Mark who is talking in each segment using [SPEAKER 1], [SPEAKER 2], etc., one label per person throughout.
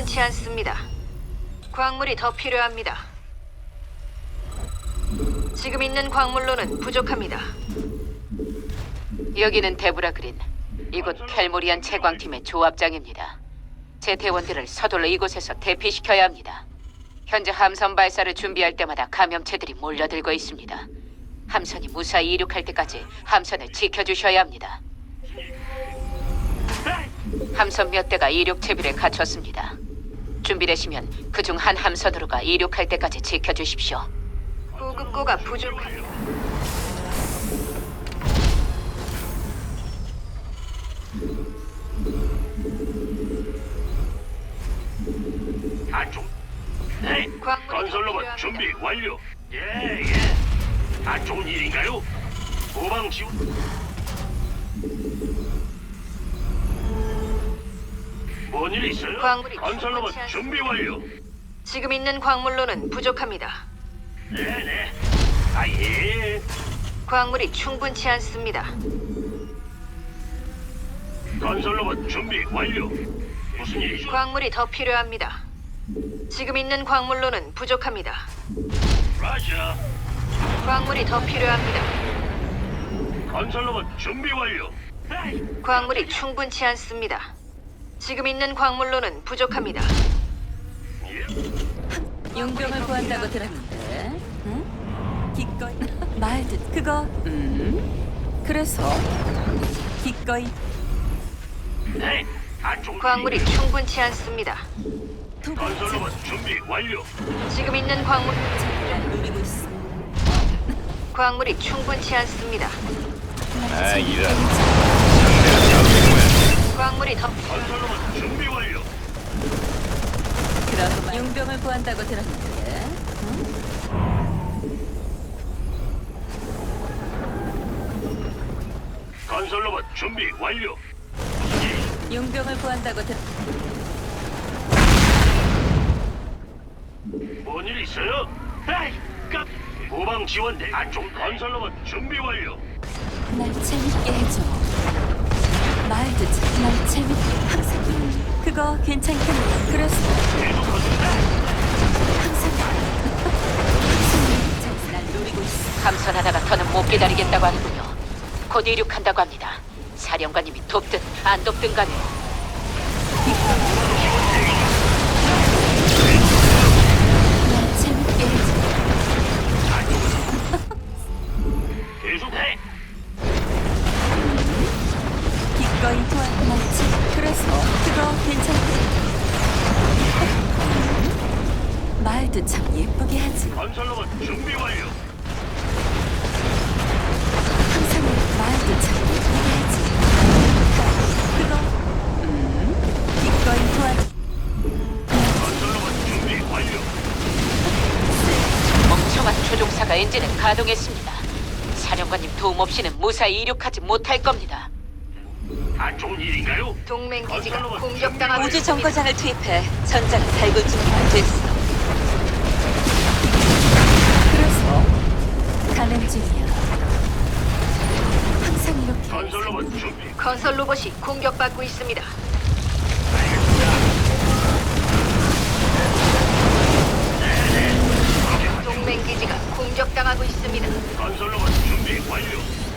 [SPEAKER 1] 충분치 않습니다. 광물이 더 필요합니다. 지금 있는 광물로는 부족합니다.
[SPEAKER 2] 여기는 데브라 그린. 이곳 켈모리안 채광팀의 조합장입니다. 제 대원들을 서둘러 이곳에서 대피시켜야 합니다. 현재 함선 발사를 준비할 때마다 감염체들이 몰려들고 있습니다. 함선이 무사히 이륙할 때까지 함선을 지켜주셔야 합니다. 함선 몇 대가 이륙 채비를 갖췄습니다. 준비되시면 그 중 한 함선으로가 이륙할 때까지 지켜주십시오.
[SPEAKER 1] 보급고가 부족합니다.
[SPEAKER 3] 안쪽. 네.
[SPEAKER 1] 광물이
[SPEAKER 3] 건설로봇
[SPEAKER 1] 필요합니다.
[SPEAKER 3] 준비 완료. 예, 예. 안 좋은 일인가요? 후방 지원. 뭔일 있어요?
[SPEAKER 1] 광물이
[SPEAKER 3] 건설로봇
[SPEAKER 1] 충분치
[SPEAKER 3] 준비 완료.
[SPEAKER 1] 지금 있는 광물로는 부족합니다.
[SPEAKER 3] 네, 네. 아 예.
[SPEAKER 1] 광물이 충분치 않습니다.
[SPEAKER 3] 건설로봇 준비 완료. 무슨 일이죠?
[SPEAKER 1] 광물이 더 필요합니다. 지금 있는 광물로는 부족합니다.
[SPEAKER 3] 라자.
[SPEAKER 1] 광물이 더 필요합니다.
[SPEAKER 3] 건설로봇 준비 완료.
[SPEAKER 1] 광물이 충분치 않습니다. 지금 있는 광물로는 부족합니다.
[SPEAKER 3] 예.
[SPEAKER 4] 용병을 구한다고 들었는데, 응? 기꺼이 말든 그거, 음? 그래서 기꺼이
[SPEAKER 3] 네. 안 좋은
[SPEAKER 1] 광물이? 충분치 않습니다.
[SPEAKER 3] 건설로봇 준비 완료.
[SPEAKER 1] 지금 있는 광물
[SPEAKER 4] 날 노리고 있어.
[SPEAKER 1] 광물이 충분치 않습니다.
[SPEAKER 5] 아, 이런.
[SPEAKER 1] 광물이 더
[SPEAKER 3] 건설로봇 준비 완료.
[SPEAKER 4] 용병을 구한다고 들었는데, 응?
[SPEAKER 3] 건설로봇 준비 완료.
[SPEAKER 4] 용병을 구한다고 들.
[SPEAKER 3] 뭔일 있어요? 에이, 깜. 후방 지원대 안쪽 건설로봇 준비 완료.
[SPEAKER 4] 날 재밌게 해줘. 말도 참, 날 재밌게 항상 음, 그거 괜찮겠네. 그래서
[SPEAKER 3] 계속하세요.
[SPEAKER 4] 항상 항상 날 노리고 있어.
[SPEAKER 2] 함선 하나가 더는 못 기다리겠다고 하는군요. 곧 이륙한다고 합니다. 사령관님이 돕든 안 돕든 간에
[SPEAKER 4] 말도 참 예쁘게 하지.
[SPEAKER 3] 건설로봇 준비 완료.
[SPEAKER 4] 항상 말도 참 예쁘게 하지. 그거 음, 기꺼이 도와주.
[SPEAKER 3] 건설로봇 준비 완료.
[SPEAKER 2] 멍청한 조종사가 엔진을 가동했습니다. 사령관님 도움 없이는 무사히 이륙하지 못할 겁니다.
[SPEAKER 3] 안 좋은 일인가요?
[SPEAKER 1] 동맹 기지가 공격당하고
[SPEAKER 4] 우주
[SPEAKER 1] 있습니다.
[SPEAKER 4] 정거장을 투입해 전장을 달굴 준비가 됐어. 가는 중이야. 항상 이렇게
[SPEAKER 3] 건설 로봇 준비.
[SPEAKER 1] 건설 로봇이 공격받고 있습니다. 동맹 기지가 공격당하고 있습니다.
[SPEAKER 3] 건설 로봇 준비 완료.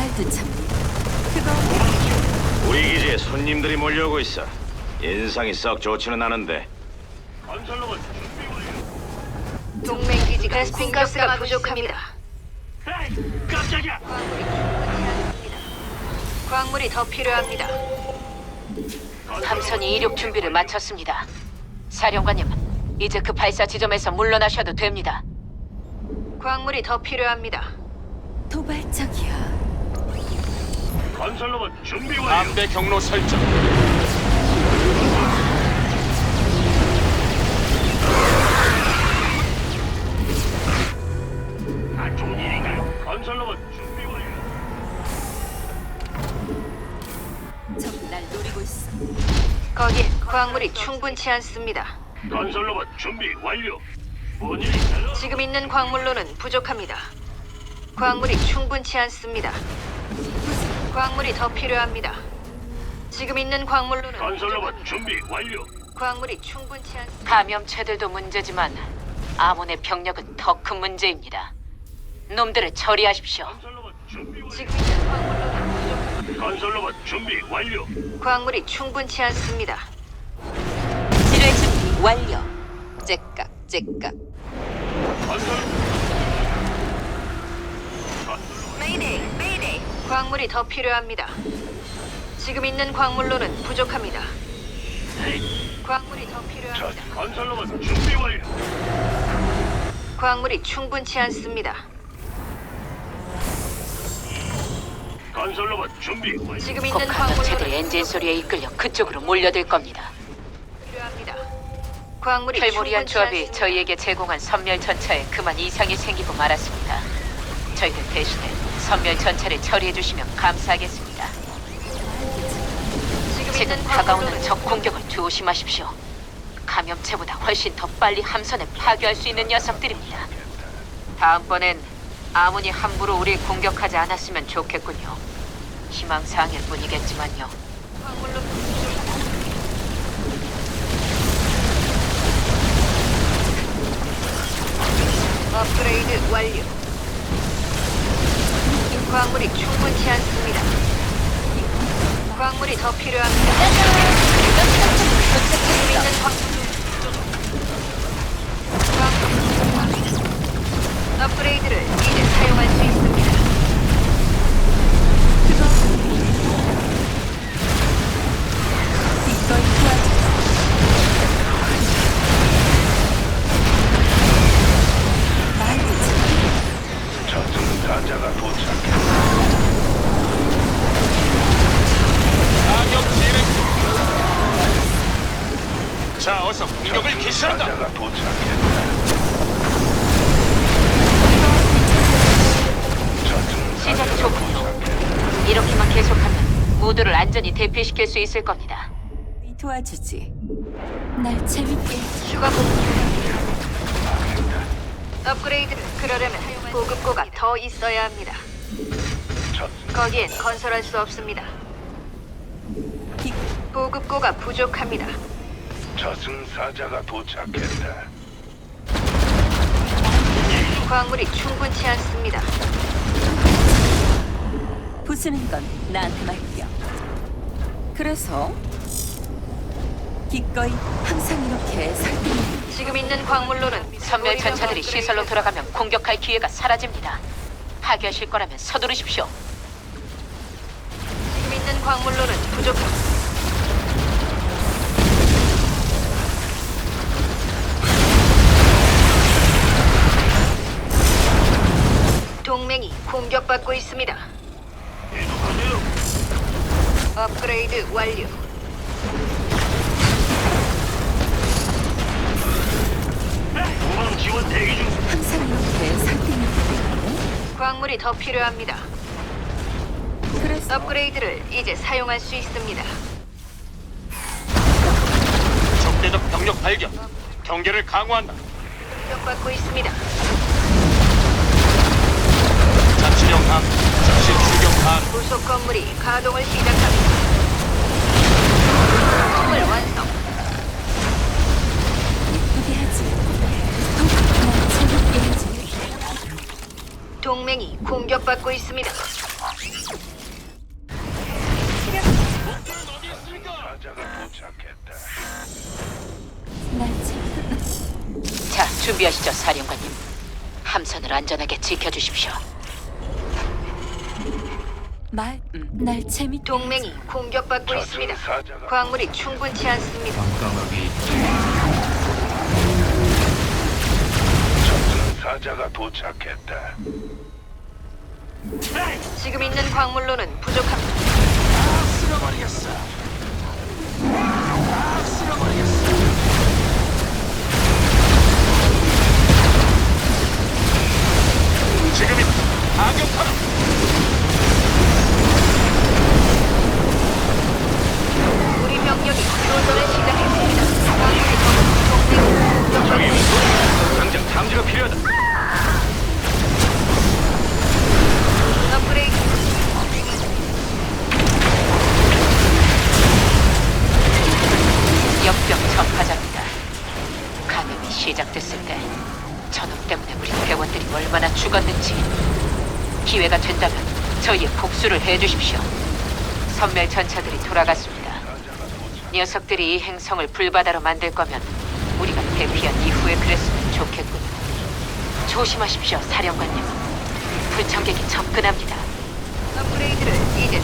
[SPEAKER 4] 말도 참. 그거
[SPEAKER 5] 우리 기지에 손님들이 몰려오고 있어. 인상이 썩 좋지는 않은데.
[SPEAKER 3] 건설로봇 준비 완료.
[SPEAKER 1] 동맹 기지가 베스핀 가스가 부족합니다.
[SPEAKER 3] 에이, 깜짝이야.
[SPEAKER 1] 광물이 더 필요합니다.
[SPEAKER 2] 함선이 이륙 준비를 마쳤습니다. 사령관님, 이제 그 발사 지점에서 물러나셔도 됩니다.
[SPEAKER 1] 광물이 더 필요합니다.
[SPEAKER 4] 도발적이야.
[SPEAKER 3] 건설로봇 준비 완료.
[SPEAKER 6] 담배 경로 설정.
[SPEAKER 3] 안 좋은 일인가요? 건설로봇 준비 완료.
[SPEAKER 4] 적날 노리고 있어.
[SPEAKER 1] 거기에 광물이 충분치 않습니다.
[SPEAKER 3] 건설로봇 준비 완료. 뭔일 있어요?
[SPEAKER 1] 지금 있는 광물로는 부족합니다. 광물이 충분치 않습니다. 광물이 더 필요합니다. 지금 있는 광물로는
[SPEAKER 3] 건설로봇. 준비 완료.
[SPEAKER 1] 광물이 충분치 않.
[SPEAKER 2] 감염체들도 문제지만 아몬의 병력은 더 큰 문제입니다. 놈들을 처리하십시오.
[SPEAKER 3] 건설로봇 준비 완료.
[SPEAKER 1] 지금 있는 광물로는 부족.
[SPEAKER 3] 건설로봇 준비 완료.
[SPEAKER 1] 광물이 충분치 않습니다.
[SPEAKER 4] 지뢰 준비 완료. 째깍 째깍.
[SPEAKER 3] 건설.
[SPEAKER 1] 광물이 더 필요합니다. 지금 있는 광물로는 부족합니다. 광물이 더 필요합니다.
[SPEAKER 3] 건설로봇 준비 완료.
[SPEAKER 1] 광물이 충분치 않습니다.
[SPEAKER 3] 건설로봇 준비 완료.
[SPEAKER 1] 지금
[SPEAKER 2] 곧
[SPEAKER 1] 있는 광물로는
[SPEAKER 2] 엔진 소리에 이끌려 그쪽으로 몰려들 겁니다.
[SPEAKER 1] 필요합니다. 광물이
[SPEAKER 2] 켈모리안
[SPEAKER 1] 충분치
[SPEAKER 2] 조합이
[SPEAKER 1] 않습니다.
[SPEAKER 2] 저희에게 제공한 선멸 전차에 그만 이상이 생기고 말았습니다. 저희들 대신에 선멸 전차를 처리해 주시면 감사하겠습니다.
[SPEAKER 1] 지금
[SPEAKER 2] 다가오는 적 공격을 조심하십시오. 감염체보다 훨씬 더 빨리 함선을 파괴할 수 있는 녀석들입니다. 다음번엔 아무니 함부로 우리 공격하지 않았으면 좋겠군요. 희망사항일 뿐이겠지만요.
[SPEAKER 1] 업그레이드 완료. 광물이 충분치 않습니다. 광물이 더 필요합니다. 있는 광- 광- 업그레이드를 이제 사용할 수 있습니다.
[SPEAKER 2] 안전히 대피시킬 수 있을 겁니다.
[SPEAKER 4] 이 도와주지. 날 재밌게.
[SPEAKER 1] 추가 보 업그레이드를 그러려면 보급고가 더 있어야 합니다. 거기엔 건설할 수 없습니다.
[SPEAKER 4] 기-
[SPEAKER 1] 보급고가 부족합니다.
[SPEAKER 3] 저승사자가 도착했다.
[SPEAKER 1] 광물이 충분치 않습니다.
[SPEAKER 4] 부수는 건 나한테 맡겨. 그래서 기꺼이 항상 이렇게 설득해.
[SPEAKER 1] 지금 있는 광물로는
[SPEAKER 2] 선멸 전차들이 시설로 돌아가면 공격할 기회가 사라집니다. 파괴하실 거라면 서두르십시오.
[SPEAKER 1] 지금 있는 광물로는 부족합니다. 동맹이 공격받고 있습니다. 업그레이드 완료.
[SPEAKER 3] 후방 지원 대기 중.
[SPEAKER 4] 항상 이렇게 설득해.
[SPEAKER 1] 광물이 더 필요합니다.
[SPEAKER 4] 그래서
[SPEAKER 1] 업그레이드를 이제 사용할 수 있습니다.
[SPEAKER 6] 적대적 병력 발견. 경계를 강화한다.
[SPEAKER 1] 공격받고 있습니다.
[SPEAKER 6] 자치령 함. 즉시 함.
[SPEAKER 1] 부속 건물이 가동을 시작합니다. 건물 완성.
[SPEAKER 4] 예쁘게 하지. 재밌게.
[SPEAKER 1] 동맹이 공격받고 있습니다.
[SPEAKER 3] 사자가 도착했다.
[SPEAKER 2] 자, 준비하시죠, 사령관님. 함선을 안전하게 지켜주십시오.
[SPEAKER 4] 말, 음, 날 재미
[SPEAKER 1] 동맹이 공격받고 있습니다. 광물이 충분치 않습니다.
[SPEAKER 3] 적전 사자가 도착했다.
[SPEAKER 1] 지금 있는 광물로는 부족합니다. 아, 다 아, 쓸어버리겠어. 지금이 악격하라. 여병 전파자입니다.
[SPEAKER 2] 감염이 시작됐을 때 전염 때문에 우리 회원들이 얼마나 죽었는지 기회가 된다면 저희의 복수를 해주십시오. 선멸 전차들이 돌아갔습니다. 녀석들이 이 행성을 불바다로 만들 거면 우리가 대피한 이후에 그랬으면 좋겠군요. 조심하십시오, 사령관님. 불청객이 접근합니다.
[SPEAKER 1] 업그레이드를 이제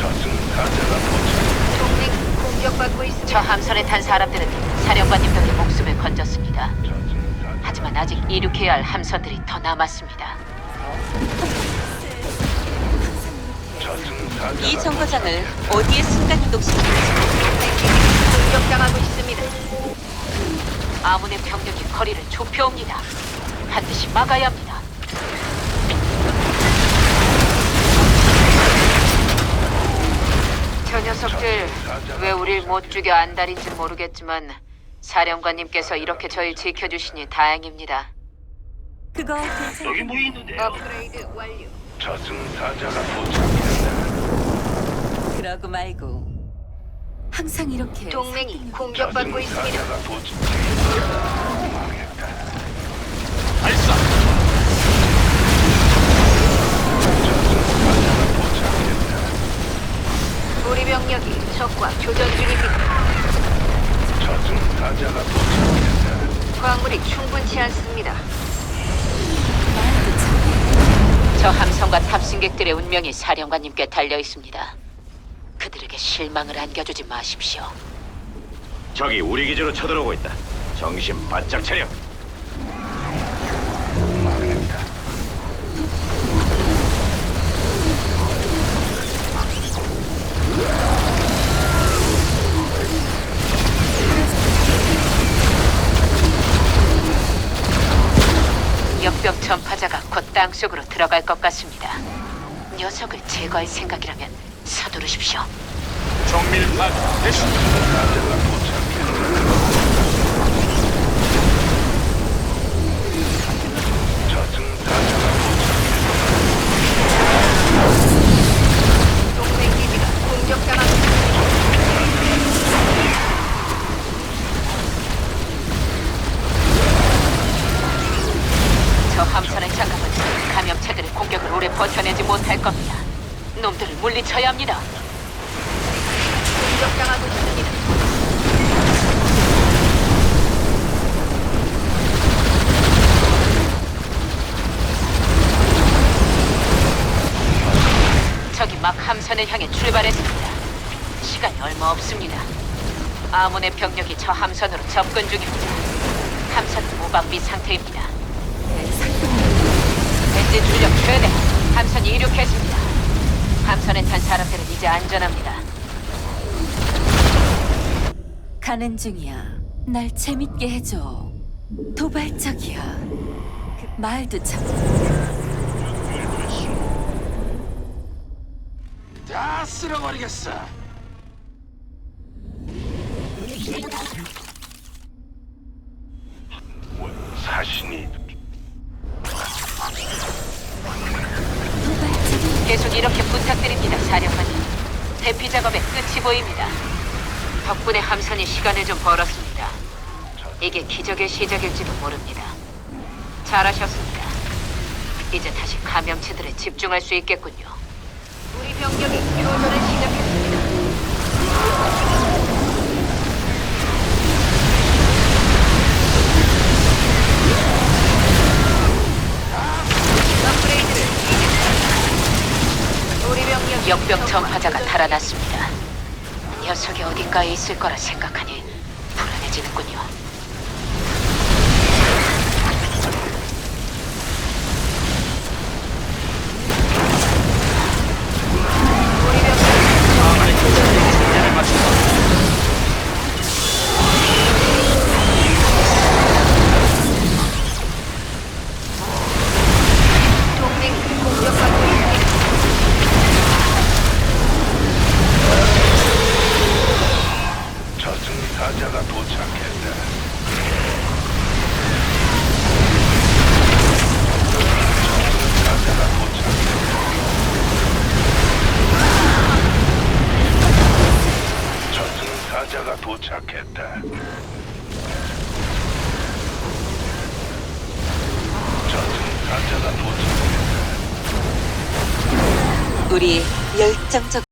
[SPEAKER 3] 저승사자가 도착.
[SPEAKER 1] 동맹 공격받고 있습니다.
[SPEAKER 2] 저 함선에 탄 사람들은 사령관님 덕에 목숨을 건졌습니다.
[SPEAKER 3] 저승사자.
[SPEAKER 2] 하지만 아직 이륙해야 할 함선들이 더 남았습니다.
[SPEAKER 3] 저승사자.
[SPEAKER 4] 이 정거장을 어디에 순간 이동시키는지
[SPEAKER 1] 공격당하고 있습니다.
[SPEAKER 2] 아문의 병력이 거리를 좁혀옵니다. 반드시 막아야 합니다. 저 녀석들 왜 우릴 못 죽여 안달인지 모르겠지만 사령관님께서 이렇게 저희 지켜주시니 다행입니다.
[SPEAKER 4] 그거 괜찮
[SPEAKER 3] 여기 뭐 있는데요?
[SPEAKER 1] 업그레이드 완료.
[SPEAKER 3] 저승사자가 도착했다.
[SPEAKER 4] 그러고 말고 항상 이렇게
[SPEAKER 1] 동맹이 공격받고 있습니다.
[SPEAKER 3] 도착했다.
[SPEAKER 6] 발사.
[SPEAKER 3] 도착했다.
[SPEAKER 1] 우리 병력이 적과 교전 중입니다.
[SPEAKER 3] 저승 사자가 도착했다.
[SPEAKER 1] 광물이 충분치 않습니다.
[SPEAKER 2] 저 함선과 탑승객들의 운명이 사령관님께 달려 있습니다. 그들에게 실망을 안겨주지 마십시오.
[SPEAKER 5] 적이 우리 기지로 쳐들어오고 있다. 정신 바짝 차려.
[SPEAKER 3] 망했다.
[SPEAKER 2] 역병 전파자가 곧 땅속으로 들어갈 것 같습니다. 녀석을 제거할 생각이라면 서두르십시오.
[SPEAKER 6] 정밀판 대신
[SPEAKER 2] 쳐야 합니다.
[SPEAKER 1] 공격당하고 있습니다.
[SPEAKER 2] 적이 막 함선을 향해 출발했습니다. 시간이 얼마 없습니다. 아몬의 병력이 저 함선으로 접근 중입니다. 함선은 무방비 상태입니다. 엔진 출력 최대. 함선이 이륙했습니다. 함선에 탄 사람들은 이제 안전합니다.
[SPEAKER 4] 가는 중이야. 날 재밌게 해줘. 도발적이야. 그 말도 참
[SPEAKER 6] 다 쓸어버리겠어.
[SPEAKER 2] 대피 작업의 끝이 보입니다. 덕분에 함선이 시간을 좀 벌었습니다. 이게 기적의 시작일지도 모릅니다. 잘하셨습니다. 이제 다시 감염체들에 집중할 수 있겠군요.
[SPEAKER 1] 우리 병력이 교전을 시작
[SPEAKER 2] 역병 전파자가 달아났습니다. 녀석이 어딘가에 있을 거라 생각하니 불안해지는군요.